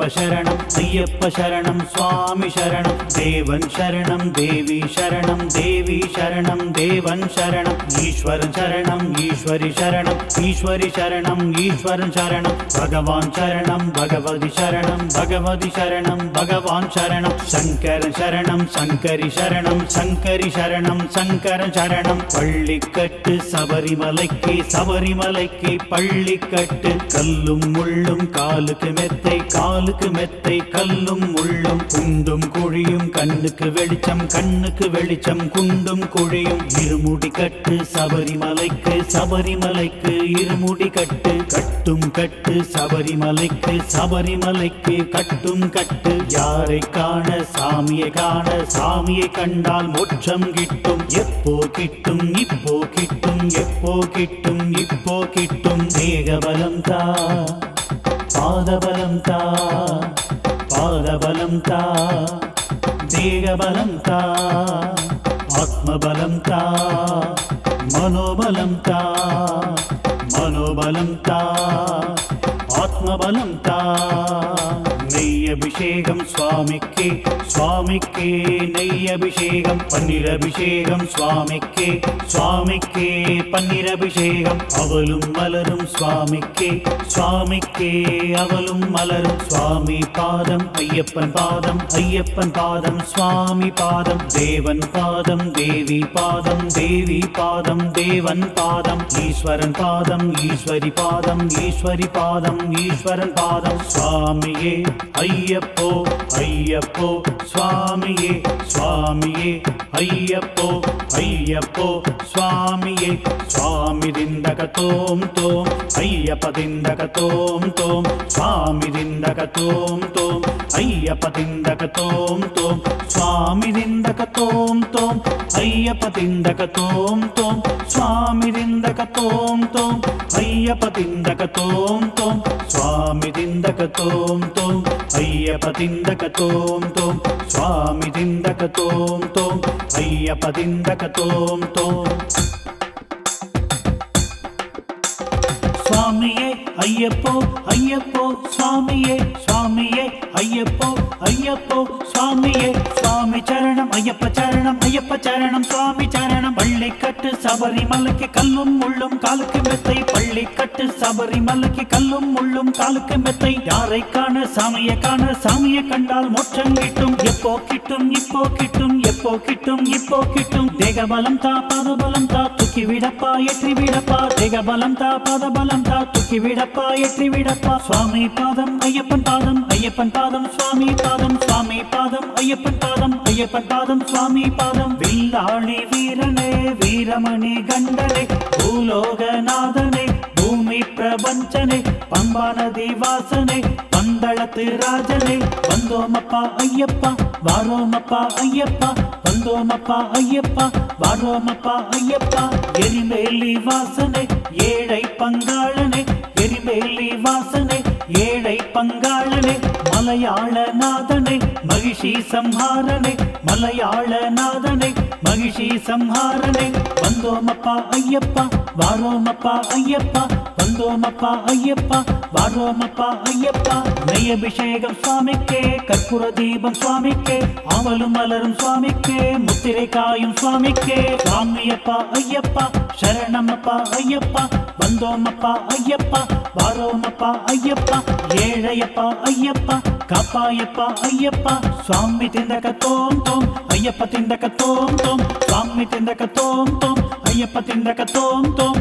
ஐயப்ப சரணம் ஐயப்ப சரணம் சுவாமி சரணம் தேவன் சரணம் தேவி சரணம் தேவி சரணம் தேவன் சரணம் ஈஸ்வரன் சரணம் ஈஸ்வரி சரணம் ஈஸ்வரி சரணம் ஈஸ்வரன் சரணம் பகவான் சரணம் பகவதி சரணம் பகவதி சரணம் பகவான் சரணம் சங்கர சரணம் சங்கரி சரணம் சங்கரி சரணம் சங்கர சரணம் பள்ளிக்கட்டு சபரிமலைக்கு சபரிமலைக்கு பள்ளிக்கட்டு கல்லும் முள்ளும் காலுக்கு மெத்தை காலுக்கு மெத்தை கல்லும் உள்ளும் குண்டும் குழியும் கண்ணுக்கு வெளிச்சம் கண்ணுக்கு வெளிச்சம் குண்டும் குழியும். இருமுடி கட்டு சபரிமலைக்கு சபரிமலைக்கு இருமுடி கட்டு. கட்டும் கட்டு சபரிமலைக்கு சபரிமலைக்கு கட்டும் கட்டு. யாரை காண சாமியை காண சாமியை கண்டால் மோட்சம் கிட்டும். எப்போ கிட்டும் இப்போ கிட்டும் எப்போ கிட்டும் இப்போ கிட்டும். தேகபலம் தா பாதபலம் தா. பாதபலம் தா தேகபலம் தா ஆத்மபலம் தா அபிஷேகம் சுவாமிக்கே சுவாமிக்கே நெய் அபிஷேகம் பன்னீர் அபிஷேகம் சுவாமிக்கே சுவாமிக்கே பன்னீர் அபிஷேகம் அவளும் மலரும் சுவாமிக்கே சுவாமிக்கே அவளும் மலரும். சுவாமி பாதம் ஐயப்பன் பாதம் ஐயப்பன் பாதம் சுவாமி பாதம். தேவன் பாதம் தேவி பாதம் தேவி பாதம் தேவன் பாதம். ஈஸ்வரன் பாதம் ஈஸ்வரி பாதம் ஈஸ்வரி பாதம் ஈஸ்வரன் பாதம். சுவாமியே ஐய ஐயப்போ ஐயப்போ சுவாமியே சுவாமியே ஐயப்போ ஐயப்போ சுவாமியே சுவாமி திந்தக தோம் தோம் ஐயப்ப திந்தக தோம் தோம் சுவாமி திந்தக தோம் தோம் ஐயப்ப திந்தக தோம் தோம் சுவாமி திந்தக தோம் தோம் ஐயப்ப திந்தக தோம் தோம் சுவாமி திந்தக தோம் தோம் ஐயப்ப திந்தக தோம் தோம் சுவாமி திந்தக தோம் தோம் ஐயப்ப திந்தக தோம் தோம் சுவாமி திந்தக தோம் தோம் ஐயப்ப திந்தக தோம் தோம் சுவாமியே ஐயப்போ ஐயப்போ சுவாமியே சுவாமியே ஐயப்போ ஐயப்போ சுவாமியே சுவாமி சரணம் ஐயப்ப சரணம் ஐயப்ப சரணம் சுவாமி சரணம். பள்ளிக்கட்டு சபரிமலைக்கு கல்லும் முள்ளும் காலுக்கு மெத்தை. பள்ளிக்கட்டு சபரிமலைக்கு கல்லும் முள்ளும் காலுக்கு மெத்தை. யாரை காண சாமிய காண சாமிய கண்டால் மோட்சம் கிட்டும். எப்போ கிட்டும் இப்போ கிட்டும் எப்போ கிட்டும் இப்போ கிட்டும். தேகபலம் தா பதபலம் தா தூக்கி விடப்பா ஏற்றி விடப்பா. தேகபலம் தா பதபலம் தா தூக்கி விடப்பா. ஐயப்பா ஏற்றி விடப்பா. சுவாமி பாதம் ஐயப்பன் பாதம் ஐயப்பன் பாதம் சுவாமி பாதம் சுவாமி பாதம் ஐயப்பன் பாதம் ஐயப்பன் பாதம் சுவாமி பாதம். வில்லாளி வீரனே வீரமணி கண்டனே பூலோகநாதனே பூமி பிரபஞ்சனே பம்பா நதி வாசனே பந்தளத்து ராஜனே. வந்தோமப்பா ஐயப்பா வாரோமப்பா ஐயப்பா வந்தோமப்பா ஐயப்பா வாரோமப்பா ஐயப்பா. எரிமேலி வாசனே ஏழை பங்காளனே எரிமேலி வாசனை ஏழை பங்காளனை மலையாள நாதனே மகிஷி சம்ஹாரனை மலையாள நாதனே மகிஷி சம்ஹாரனை. வந்தோமப்பா ஐயப்பா வாரோமப்பா ஐயப்பா வந்தோமப்பா ஐயப்பா வாரோமப்பா ஐயப்பா. நெய் அபிஷேகம் சுவாமிக்கே கற்பூர தீபம் சுவாமிக்கே ஆவலும் மலரும் சுவாமிக்கே முத்திரை காயும் சுவாமிக்கே. சாமியப்பா ஐயப்பா சரணமப்பா ஐயப்பா வந்தோமப்பா ஐயப்பா வாரோமப்பா ஐயப்பா ஏழையப்பா ஐயப்பா காப்பாயப்பா ஐயப்பா சுவாமி திந்தக தோம் தோம் ஐயப்ப திந்தக தோம் தோம் சுவாமி திந்தக தோம் தோம் ஐயப்ப திந்தக தோம் தோம்.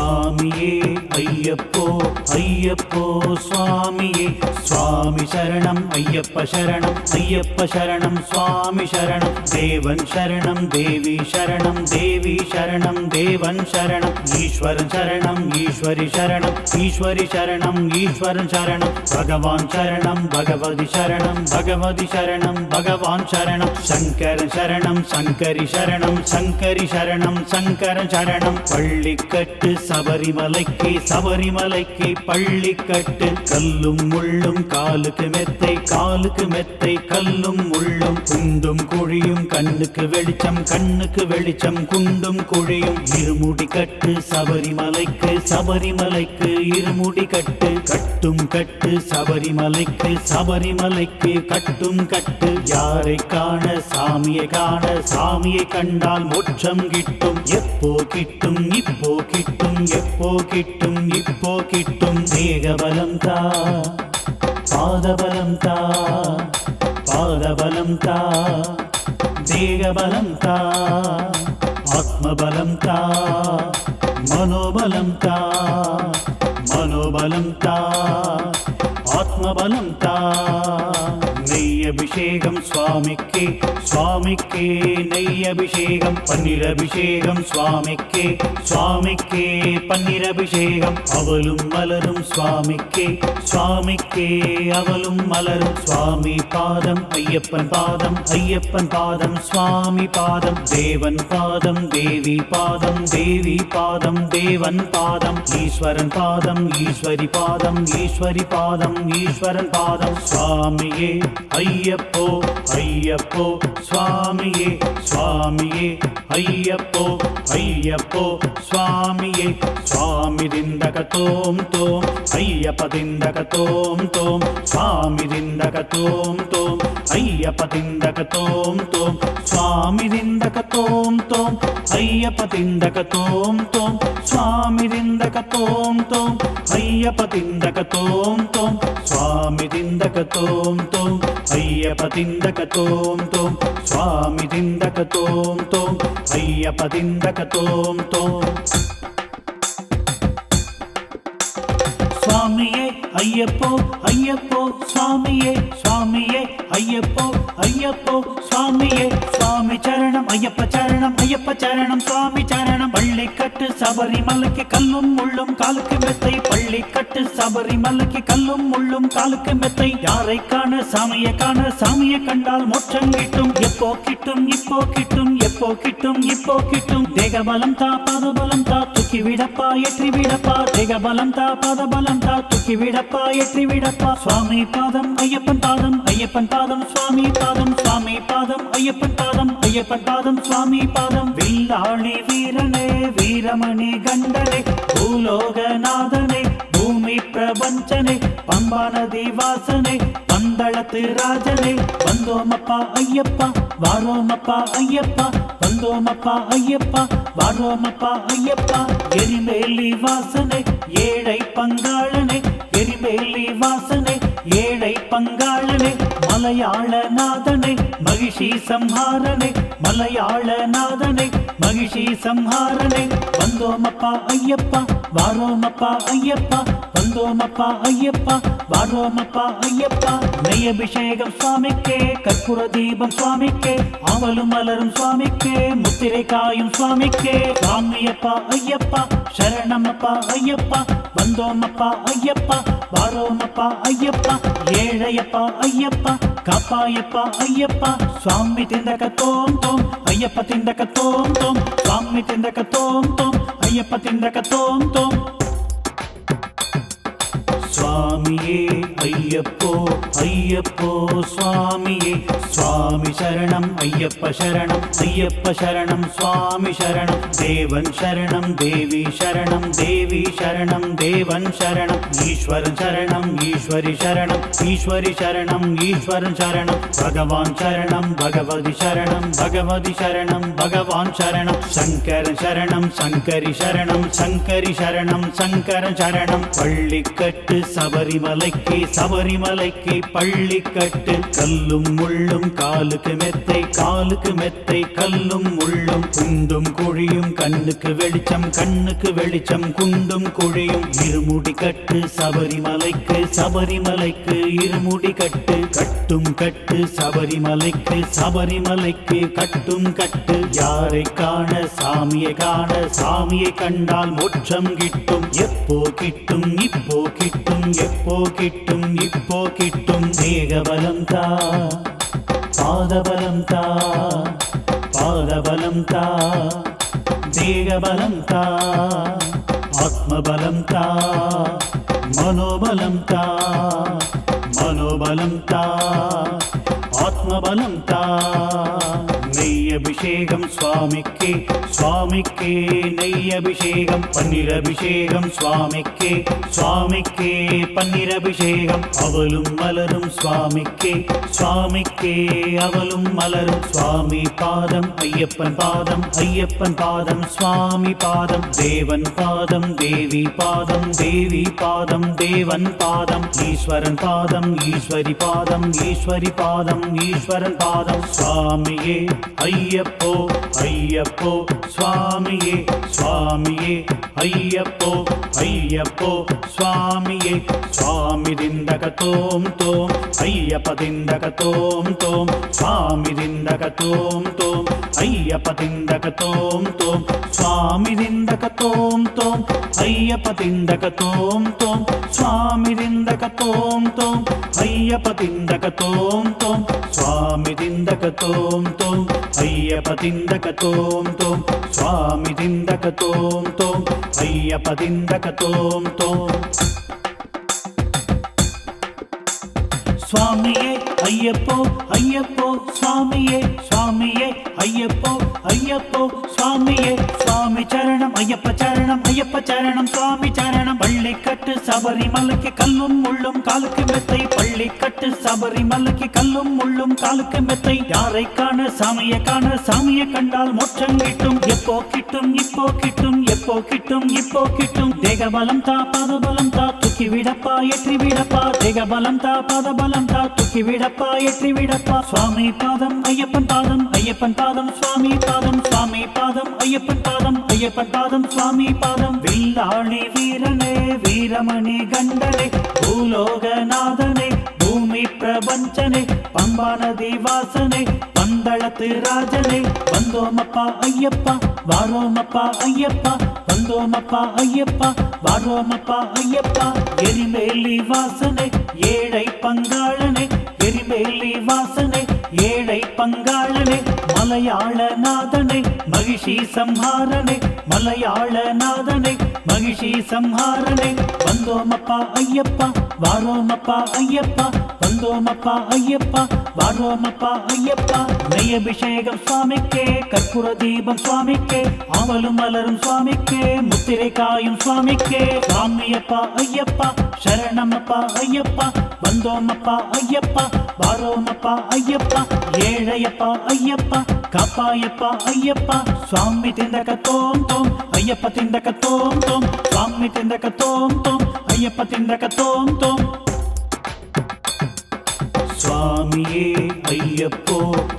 சுவாமியே ஐயப்போ ஐயப்போ சுவாமியே. சுவாமி சரணம் ஐயப்ப சரணம் ஐயப்ப சரணம் சுவாமி சரணம். தேவன் சரணம் தேவி சரணம் தேவி சரணம் தேவன் சரணம். ஈஸ்வரன் சரணம் ஈஸ்வரி சரணம். ஈஸ்வரி சரணம் ஈஸ்வரன் சரணம். பகவான் சரணம் பகவதி சரணம் பகவதி சரணம் பகவான் சரணம். சங்கரன் சரணம் சங்கரி சரணம் சங்கரி சரணம் சங்கரன் சரணம். பள்ளிக்கட்டு சபரிமலைக்கு சபரிமலைக்கு பள்ளி கட்டு கல்லும் முள்ளும் காலுக்கு மெத்தை காலுக்கு மெத்தை. கல்லும் முள்ளும் குண்டும் குழியும். கண்ணுக்கு வெளிச்சம் கண்ணுக்கு வெளிச்சம். குண்டும் குழியும் இருமுடி கட்டு. சபரிமலைக்கு சபரிமலைக்கு இருமுடி கட்டு. கட்டும் கட்டு சபரிமலைக்கு சபரிமலைக்கு கட்டும் கட்டு. யாரை காண சாமியை காண சாமியை கண்டால் மோட்சம் கிட்டும். எப்போ கிட்டும் இப்போ கிட்டும். எப்போ கிட்டும் இப்போ கிட்டும் தேகபலம் தா பாதபலம் தா பாதபலம் தா தேகபலம் தா ஆத்மபலம் தா மனோபலம் தா மனோபலம் தா ஆத்மபலம் தா நெய் அபிஷேகம் சுவாமிக்கே சுவாமிக்கே நெய் அபிஷேகம் பன்னீர் அபிஷேகம் சுவாமிக்கே சுவாமிக்கே பன்னீர் அபிஷேகம் அவளும் மலரும் சுவாமிக்கே சுவாமிக்கே அவளும் மலரும் சுவாமி பாதம் ஐயப்பன் பாதம் ஐயப்பன் பாதம் சுவாமி பாதம் தேவன் பாதம் தேவி பாதம் தேவி பாதம் தேவன் பாதம் ஈஸ்வரன் பாதம் ஈஸ்வரி பாதம் ஈஸ்வரி பாதம் ஈஸ்வரன் பாதம் சுவாமியே ஐய. ஐயப்போ ஐயப்போ சுவாமியே சுவாமியே ஐயப்போ ஐயப்போ சுவாமியே சுவாமி திண்டக தோம் தோம் ஐயப்ப திண்டக தோம் தோம் சுவாமி திண்டக தோம் தோம் ஐயப்ப திண்டக தோம் தோம் சுவாமி திண்டக தோம் தோம் ஐயப்ப திண்டக தோம் தோம் சுவாமி திண்டக தோம் தோம் ஐயப்ப திண்டக தோம் தோம் சுவாமி திண்டக தோம் தோம் ஐய అయ్యప్ప తిందక స్వామి తిందక తోం తోం అయ్యప్ప சுவாமியே ஐயப்போ ஐயப்போ சுவாமியே சுவாமியே ஐயப்போ ஐயப்போ சுவாமியே சுவாமி சரணம் ஐயப்ப சரணம் ஐயப்ப சரணம் சுவாமி சரணம். பள்ளிக்கட்டு சபரிமலைக்கு கல்லும் முள்ளும் காலுக்கு மெத்தை. பள்ளிக்கட்டு சபரிமலைக்கு கல்லும் முள்ளும் காலுக்கு மெத்தை. யாரை காண சாமியை காண சாமியை கண்டால் மோட்சம் கிட்டும். எப்போ கிட்டும் இப்போ கிட்டும் எப்போ கிட்டும் இப்போ கிட்டும். தேகபலம் தா பாதபலம் தா தூக்கி விடப்பா ஏற்றி விடப்பா. தேகபலம் தா பாதபலம் தா. தூக்கி விடப்பா ஏற்றி விடப்பா. சுவாமி பாதம் ஐயப்பன் பாதம் ஐயப்பன் பாதம் சுவாமி பாதம் சுவாமி பாதம் ஐயப்பன் பாதம் ஐயப்பன் பாதம் சுவாமி பாதம். வில்லாளி வீரனே வீரமணி கண்டனே பூலோகநாதனே பூமி பிரபஞ்சனே பம்பா நதி வாசனே பந்தளத்து ராஜனே. வந்தோமப்பா ஐயப்பா வாரோமப்பா ஐயப்பா வந்தோமப்பா ஐயப்பா வாழ்வோமப்பா ஐயப்பா எரிமேலி வாசனை ஏழை பங்காளனே எரிமேலி வாசனை ஏழை பங்காளனே மலையாள நாதனை மகிஷி சம்ஹாரனை மலையாள நாதனை மகிஷி சம்ஹாரனை. வந்தோமப்பா ஐயப்பா வாரோமப்பா ஐயப்பா வந்தோமப்பா ஐயப்பா வாரோமப்பா ஐயப்பா. நெய் அபிஷேகம் சுவாமிக்கே கற்பூர தீபம் சுவாமிக்கே அவலும் மலரும் சுவாமிக்கே. முத்திரை காயும் சுவாமிக்கே. சாமியப்பா ஐயப்பா சரணமப்பா ஐயப்பா வந்தோமப்பா ஐயப்பா வாரோமப்பா ஐயப்பா ஏழையப்பா ஐயப்பா காப்பாயப்பா ஐயப்பா சுவாமி திண்டக தோம் தோம் ஐயப்ப திண்டக தோம் தோம் சுவாமி திண்டக தோம் தோம் ஐயப்ப திண்டக தோம் தோம். சுவாமியே ஐயப்போ ஐயப்போ சுவாமியே. சுவாமி சரணம் ஐயப்ப சரணம் ஐயப்ப சரணம் சுவாமி சரணம். தேவன் சரணம் தேவி சரணம் தேவி சரணம் தேவன் சரணம். ஈஸ்வரன் சரணம் ஈஸ்வரி சரணம். ஈஸ்வரி சரணம் ஈஸ்வரன் சரணம். பகவான் சரணம் பகவதி சரணம் பகவதி சரணம் பகவான் சரணம். சங்கரன் சரணம் சங்கரி சரணம் சங்கரி சரணம் சங்கரன் சரணம். பள்ளிக்கட்டு சபரிமலைக்கு சபரிமலைக்கு பள்ளி கட்டு கல்லும் முள்ளும் காலுக்கு மெத்தை காலுக்கு மெத்தை. கல்லும் முள்ளும் குண்டும் குழியும் கண்ணுக்கு வெளிச்சம் கண்ணுக்கு வெளிச்சம். குண்டும் குழியும் இருமுடி கட்டு. சபரிமலைக்கு சபரிமலைக்கு இருமுடி கட்டு. கட்டும் கட்டு சபரிமலைக்கு சபரிமலைக்கு கட்டும் கட்டு. யாரை காண சாமியை காண சாமியை கண்டால் மோட்சம் கிட்டும். எப்போ கிட்டும் இப்போ கிட்டும். எப்போ கிட்டும் இப்போ கிட்டும் தேகபலம் தா பாதபலம் தா பாதபலம் தா தேகபலம் தா ஆத்மபலம் தா மனோபலம் தா மனோபலம் தா ஆத்மபலம் தா நெய் அபிஷேகம் சுவாமிக்கே சுவாமிக்கே நெய் அபிஷேகம் பன்னீர் அபிஷேகம் சுவாமிக்கே சுவாமிக்கே பன்னீர் அபிஷேகம் அவளும் மலரும் சுவாமிக்கே சுவாமிக்கே அவளும் மலரும். சுவாமி பாதம் ஐயப்பன் பாதம் ஐயப்பன் பாதம் சுவாமி பாதம். தேவன் பாதம் தேவி பாதம் தேவி பாதம் தேவன் பாதம். ஈஸ்வரன் பாதம் ஈஸ்வரி பாதம் ஈஸ்வரி பாதம் ஈஸ்வரன் பாதம். சுவாமியே ஐயப்போ ஐயப்போ சுவாமியே சுவாமியே ஐயப்போ ஐயப்போ சுவாமியே சுவாமி திந்தக தோம் தோம் ஐயப்ப திந்தக தோம் தோம் சுவாமி திந்தக தோம் தோம் ஐயப்ப திந்தக தோம் தோம் சுவாமி திந்தக தோம் தோம் ஐயப்ப திந்தக தோம் தோம் சுவாமி திந்தக தோம் தோம் ஐயப்ப திந்தக தோம் தோம் சுவாமி திந்தக தோம் தோம் ஐயப்ப திந்தக தோம் தோம் சுவாமி திந்தக தோம் தோம் ஐயப்ப ஐயப்போ ஐயப்போ சுவாமியே சுவாமியே ஐயப்போ ஐயப்போ சுவாமியே சுவாமி சரணம் ஐயப்ப சரணம் ஐயப்ப சரணம் சுவாமி சரணம். பள்ளி கட்டு சபரிமலைக்கு கல்லும் முள்ளும் காலுக்கு மெத்தை. பள்ளி கட்டு சபரிமலைக்கு கல்லும் முள்ளும் காலுக்கு மெத்தை. யாரை காண சாமிய காண சாமியை கண்டால் மோட்சம் கிட்டும். எப்போ கிட்டும் இப்போ கிட்டும் எப்போ கிட்டும் இப்போ கிட்டும். தேக பலம் தா பதபலம் தா தூக்கி விடப்பா ஏற்றி விடப்பா. தேகபலம் தா பாதபலம் தா. தூக்கி விடப்பா ஏற்றி விடப்பா. சுவாமி பாதம் ஐயப்பன் பாதம் ஐயப்பன் பாதம் சுவாமி பாதம் சுவாமி பாதம் ஐயப்பன் பாதம் ஐயப்பன் பாதம் சுவாமி பாதம். வில்லாளி வீரனே வீரமணி கண்டனே பூலோகநாதனே பூமி பிரபஞ்சனே பம்பா நதி வாசனே பந்தளத்து ராஜனே வந்தோமப்பா ஐயப்பா வாரோமப்பா ஐயப்பா வந்தோமப்பா ஐயப்பா வாரோமப்பா ஐயப்பா எரிமேலி வாசனை ஏழை பங்காளனே எரிமேலி வாசனை ஏழை பங்காளனே மலையாள நாதனை மகிஷி சம்ஹாரனை மலையாள நாதனை மகிஷி சம்ஹாரனை வந்தோமப்பா ஐயப்பா வாரோமப்பா ஐயப்பா வந்தோமப்பா ஐயப்பா. வாழ்வோமப்பா ஐயப்பா. நெய் அபிஷேகம் சுவாமிக்கே கற்பூர தீபம் சுவாமிக்கே ஆவலும் மலரும் சுவாமிக்கே முத்திரை காயும் சுவாமிக்கே. சாமியப்பா ஐயப்பா. சரணமப்பா ஐயப்பா. வந்தோமப்பா ஐயப்பா. வாரோமப்பா ஐயப்பா. ஏழையப்பா ஐயப்பா. காப்பாயப்பா ஐயப்பா. சுவாமி திண்டக தோம் தோம் ஐயப்ப திண்டக தோம் தோம். சுவாமி திண்டக தோம் தோம் ஐயப்ப திண்டக தோம் தோம். சுவாமியே ஐயப்போ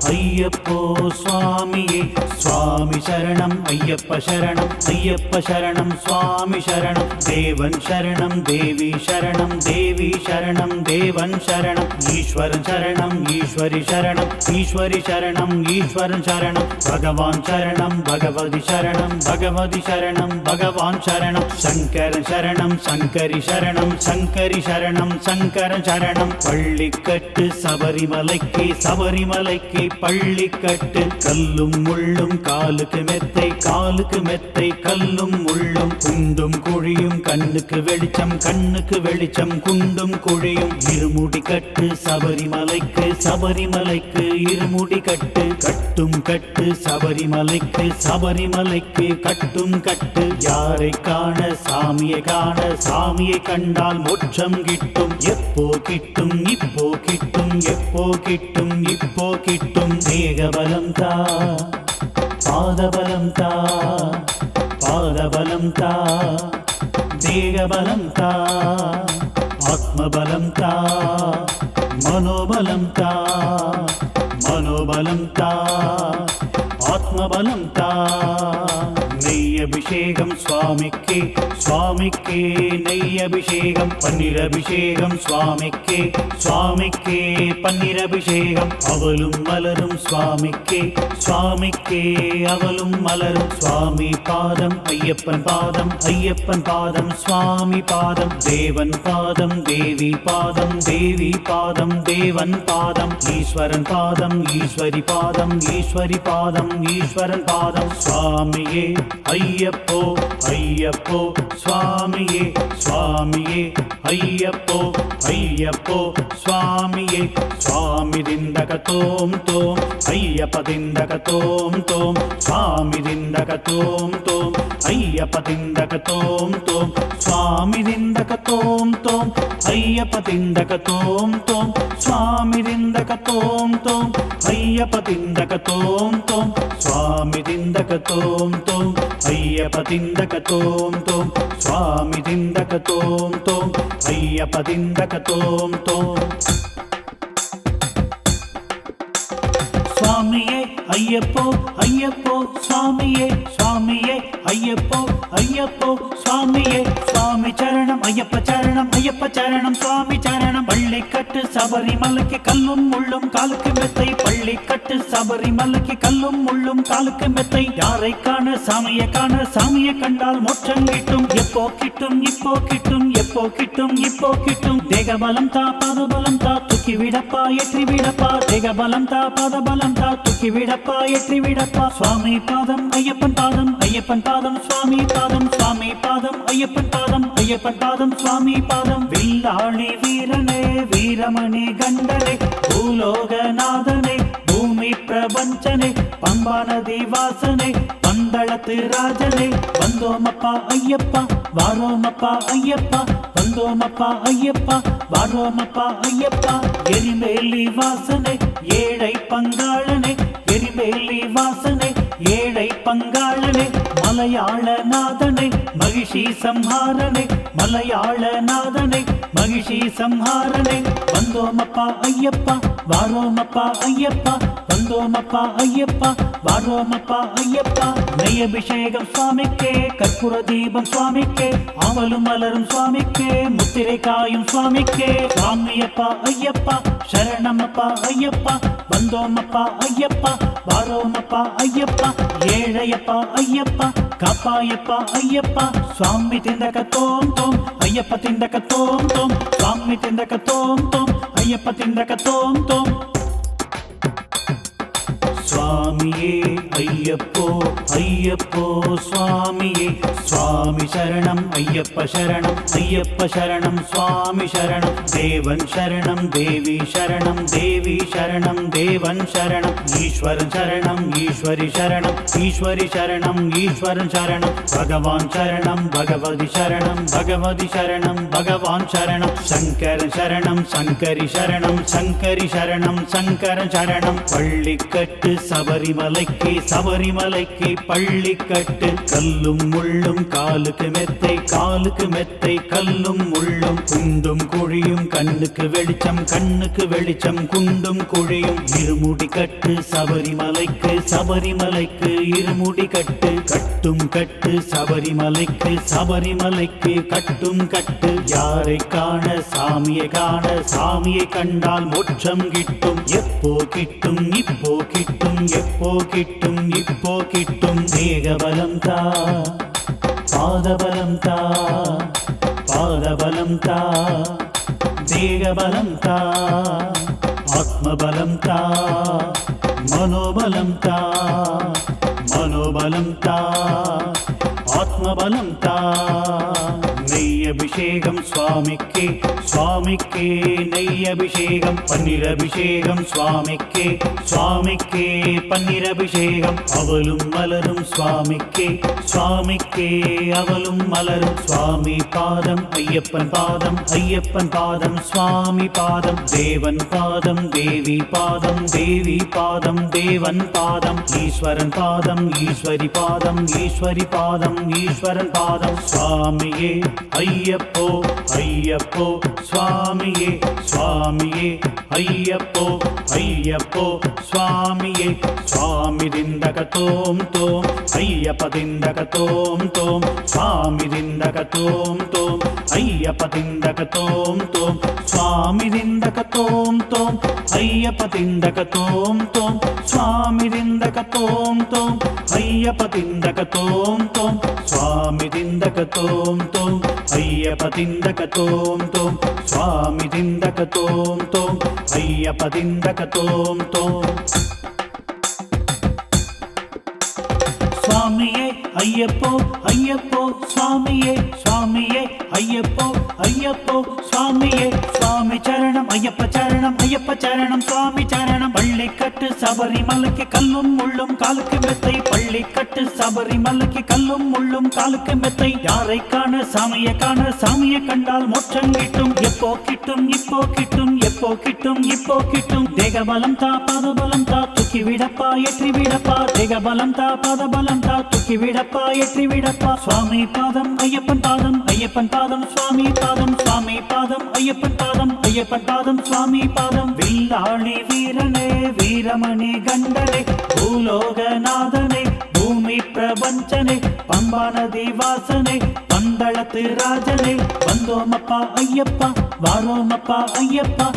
ஐயப்போ சுவாமியே. சுவாமி சரணம் ஐயப்ப சரணம் ஐயப்ப சரணம் சுவாமி சரணம். தேவன் சரணம் தேவி சரணம் தேவி சரணம் தேவன் சரணம். ஈஸ்வரன் சரணம் ஈஸ்வரி சரணம். ஈஸ்வரி சரணம் ஈஸ்வரன் சரணம். பகவான் சரணம் பகவதி சரணம் பகவதி சரணம் பகவான் சரணம். சங்கரன் சரணம் சங்கரி சரணம் சங்கரி சரணம் சங்கர சரணம். பள்ளிக்கட்டு சபரிமலைக்கு சபரிமலைக்கு பள்ளி கட்டு கல்லும் முள்ளும் காலுக்கு மெத்தை காலுக்கு மெத்தை கல்லும் முள்ளும். குண்டும் குழியும் கண்ணுக்கு வெளிச்சம் கண்ணுக்கு வெளிச்சம். குண்டும் குழியும் இருமுடி கட்டு. சபரிமலைக்கு சபரிமலைக்கு இருமுடி கட்டு. கட்டும் கட்டு சபரிமலைக்கு சபரிமலைக்கு கட்டும் கட்டு. யாரை காண சாமியை காண சாமியை கண்டால் மோட்சம் கிட்டும். எப்போ கிட்டும் இப்போ கிட்டும் எப்போ கிட்டும் இப்போ கிட்டும் தேகபலம் தா பாதபலம் தா பாதபலம் தா தேகபலம் தா ஆத்மபலம் தா மனோபலம் தா மனோபலம் தா ஆத்மபலம் தா நெய் அபிஷேகம் சுவாமிக்கே சுவாமிக்கே நெய் அபிஷேகம் பன்னீர் அபிஷேகம் சுவாமிக்கே சுவாமிக்கே பன்னீர் அபிஷேகம் அவளும் மலரும் சுவாமிக்கே சுவாமிக்கே அவளும் மலரும். சுவாமி பாதம் ஐயப்பன் பாதம் ஐயப்பன் பாதம் சுவாமி பாதம். தேவன் பாதம் தேவி பாதம் தேவி பாதம் தேவன் பாதம். ஈஸ்வரன் பாதம் ஈஸ்வரி பாதம் ஈஸ்வரி பாதம் ஈஸ்வரன் பாதம். சுவாமியே ஐய ஐயப்போ ஐயப்போ சுவாமியே சுவாமியே ஐயப்போ ஐயப்போ சுவாமியே சுவாமி திந்தக தோம் தோம் ஐயப்ப திந்தக தோம் தோம் சுவாமி திந்தக தோம் தோம் ஐயப்ப திந்தக தோம் தோம் சுவாமி திந்தக தோம் தோம் ஐயப்ப திந்தக தோம் தோம் சுவாமி திந்தக தோம் தோம் ஐயப்ப திந்தக தோம் தோம் சுவாமி திந்தக தோம் தோம் ஐயப்ப திந்தக தோம் தோம் சுவாமி திந்தக தோம் தோம் ஐயப்ப திந்தக தோம் தோம் சுவாமியே ஐயப்போ ஐயப்போ சுவாமியே சுவாமியே ஐயப்போ ஐயப்போ சுவாமியே சுவாமி சரணம் ஐயப்ப சரணம் ஐயப்ப சரணம் சுவாமி சரணம். பள்ளி கட்டு சபரிமலைக்கு கல்லும் முள்ளும் காலுக்கு மெத்தை. பள்ளி கட்டு சபரிமலைக்கு கல்லும் முள்ளும் காலுக்கு மெத்தை. யாரை காண சாமியை காண சாமியை கண்டால் மோட்சம் கிட்டும். எப்போ கிட்டும் இப்போ கிட்டும் எப்போ கிட்டும் இப்போ கிட்டும். தேகபலம் தா பாதபலம் தா தூக்கி விடப்பா ஏற்றி விடப்பா. தேகபலம் தா பாதபலம் தா தூக்கி விடப்பா ஏற்றி விடப்பா. சுவாமி பாதம் ஐயப்பன் பாதம் ஐயப்பன் பாதம் சுவாமி பாதம் சுவாமி பாதம் ஐயப்பன் பாதம் ஐயப்பன் பாதம் சுவாமி பாதம். வில்லாளி வீரனே வீரமணி கண்டனே பூலோகநாதனே பூமி பிரபஞ்சனே பம்பா நதி வாசனே பந்தளத்து ராஜனே. வந்தோமப்பா ஐயப்பா வாரோமப்பா ஐயப்பா வந்தோமப்பா ஐயப்பா வாரோமப்பா ஐயப்பா. எரிமேலி வாசனே ஏழை பங்காளனே எரிமேலி வாசனே ஏழை பங்காளனே மலையாள நாதனே மகிஷி சம்ஹாரனே மலையாள நாதனே மகிஷி சம்ஹாரனே. வந்தோமப்பா ஐயப்பா வாரோமப்பா ஐயப்பா வந்தோமப்பா ஐயப்பா வாரோமப்பா ஐயப்பா. நெய் அபிஷேகம் சுவாமிக்கே கற்பூர தீபம் சுவாமிக்கே ஆவலும் மலரும் சுவாமிக்கே முத்திரை காயும் சுவாமிக்கே. சாமியப்பா ஐயப்பா சரணமப்பா ஐயப்பா வந்தோமப்பா ஐயப்பா வாரோமப்பா ஐயப்பா ஏழையப்பா ஐயப்பா காப்பாயப்பா ஐயப்பா சுவாமி திந்தக தோம் தோம் ஐயப்ப திந்தக தோம் தோம் சுவாமி திந்தக தோம் தோம் ஐயப்ப திந்தக தோம் தோம். சுவாமியே ஐயப்போ ஐயப்போ சுவாமியே. சுவாமி சரணம் ஐயப்ப சரணம் ஐயப்ப சரணம் சுவாமி சரணம். தேவன் சரணம் தேவி சரணம் தேவி சரணம் தேவன் சரணம். ஈஸ்வரன் சரணம் ஈஸ்வரி சரணம். ஈஸ்வரி சரணம் ஈஸ்வரன் சரணம். பகவான் சரணம் பகவதி சரணம் பகவதி சரணம் பகவான் சரணம். சங்கர சரணம் சங்கரி சரணம் சங்கரி சரணம் சங்கர சரணம். பள்ளிக்கட்டு சபரிமலைக்கு சபரிமலைக்கு பள்ளி கட்டு கல்லும் முள்ளும் காலுக்கு மெத்தை காலுக்கு மெத்தை. கல்லும் முள்ளும் குண்டும் குழியும். கண்ணுக்கு வெளிச்சம் கண்ணுக்கு வெளிச்சம். குண்டும் குழியும் இருமுடி கட்டு. சபரிமலைக்கு சபரிமலைக்கு இருமுடி கட்டு. கட்டும் கட்டு சபரிமலைக்கு சபரிமலைக்கு கட்டும் கட்டு. யாரை காண சாமியை காண சாமியை கண்டால் மோட்சம் கிட்டும். எப்போ கிட்டும் இப்போ கிட்டும். எப்போ கிட்டும் இப்போ கிட்டும் தேகபலம் தா பாதபலம் தா பாதபலம் தா தேகபலம் தா ஆத்மபலம் தா மனோபலம் தா மனோபலம் தா ஆத்மபலம் தா நெய் அபிஷேகம் சுவாமிக்கே சுவாமிக்கே நெய் அபிஷேகம் பன்னீர் அபிஷேகம் சுவாமிக்கே சுவாமிக்கே பன்னீர் அபிஷேகம் அவளும் மலரும் சுவாமிக்கே சுவாமிக்கே அவளும் மலரும். சுவாமி பாதம் ஐயப்பன் பாதம் ஐயப்பன் பாதம் சுவாமி பாதம். தேவன் பாதம் தேவி பாதம் தேவி பாதம் தேவன் பாதம். ஈஸ்வரன் பாதம் ஈஸ்வரி பாதம் ஈஸ்வரி பாதம் ஈஸ்வரன் பாதம். சுவாமியே ஐய. ஐயப்போ ஐயப்போ சுவாமியே சுவாமியே ஐயப்போ ஐயப்போ சுவாமியே சுவாமி திந்தக தோம் தோம் ஐயப்ப திந்தக தோம் தோம் சுவாமி திந்தக தோம் தோம் ஐயப்ப திந்தக தோம் தோம் சுவாமி திந்தக தோம் தோம் ஐயப்ப திந்தக தோம் தோம் சுவாமி திந்தக தோம் தோம் ஐயப்ப திந்தக தோம் தோம் சுவாமி திந்தக தோம் தோம் ஐயப்ப திந்தக தோம் தோம் சுவாமி திந்தக தோம் தோம் ஐயப்ப ஐயப்போ ஐயப்போ சுவாமியே சுவாமியே ஐயப்போ ஐயப்போ சுவாமியே சுவாமி சரணம் ஐயப்ப சரணம் ஐயப்ப சரணம் சுவாமி சரணம். பள்ளிக்கட்டு சபரிமலைக்கு கல்லும் முள்ளும் காலுக்கு மெத்தை. பள்ளிக்கட்டு சபரிமலைக்கு கல்லும் முள்ளும் காலுக்கு மெத்தை. யாரை காண சாமிய காண சாமிய கண்டால் மோட்சம் கிட்டும். எப்போ கிட்டும் இப்போ கிட்டும் எப்போ கிட்டும் இப்போ கிட்டும். தேகபலம் தா பாதபலம் தா தூக்கி விடப்பா ஏற்றி விடப்பா. தேகபலம் தா பாதபலம் தா தூக்கி விடப்பா. ஐயப்பா ஏற்றி விடப்பா. சுவாமி பாதம் ஐயப்பன் பாதம் ஐயப்பன் பாதம் சுவாமி பாதம் சுவாமி பாதம் ஐயப்பன் பாதம் ஐயப்பன் பாதம் சுவாமி பாதம். வில்லாளி வீரனே வீரமணி கண்டனே பூலோகநாதனே பூமி பிரபஞ்சனே பம்பா நதி வாசனே பந்தளத்து ராஜனே. வந்தோமப்பா ஐயப்பா வாரோமப்பா ஐயப்பா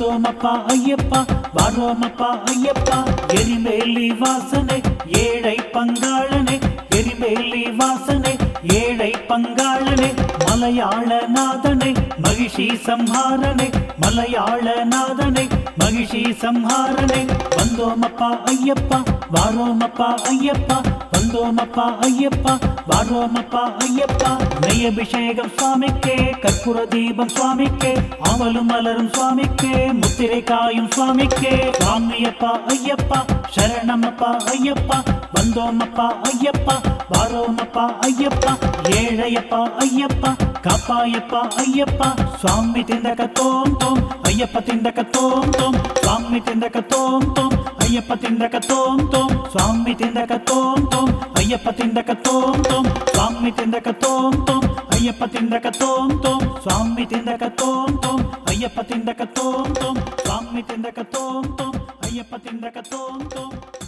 வந்தோமப்பா ஐயப்பா வாரோமப்பா ஐயப்பா எரிமேலி வாசனை ஏழை பங்காளனே எரிமேலி வாசனை ஏழை பங்காளனே மலையாள நாதனை மகிஷி சம்ஹாரனை மலையாள நாதனை மகிஷி சம்ஹாரனை. வந்தோமப்பா ஐயப்பா வாரோமப்பா ஐயப்பா வந்தோமப்பா ஐயப்பா. வாரோமப்பா ஐயப்பா. நெய் அபிஷேகம் சுவாமிக்கே கற்பூர தீபம் சுவாமிக்கே ஆவலும் மலரும் சுவாமிக்கே முத்திரை காயும் சுவாமிக்கே. சுவாமியப்பா ஐயப்பா. சரணமப்பா ஐயப்பா. வந்தோமப்பா ஐயப்பா வாரோமப்பா ஐயப்பா ஏழையப்பா ஐயப்பா காப்பாயப்பா ஐயப்பா சுவாமி திண்டக தோம் தோம் ஐயப்ப திண்டக தோம் தோம் சுவாமி திண்டக தோம் தோம் ஐயப்ப திண்டக தோம் தோம் சுவாமி திண்டக தோம் தோம் ஐயப்ப திண்டக தோம் தோம் சுவாமி திண்டக தோம் தோம் ஐயப்ப திண்டக தோம் தோம் சுவாமி திண்டக தோம் தோம் ஐயப்ப திண்டக தோம் தோம் சுவாமி திண்டக தோம் தோம் ஐயப்ப திண்டக தோம் தோம்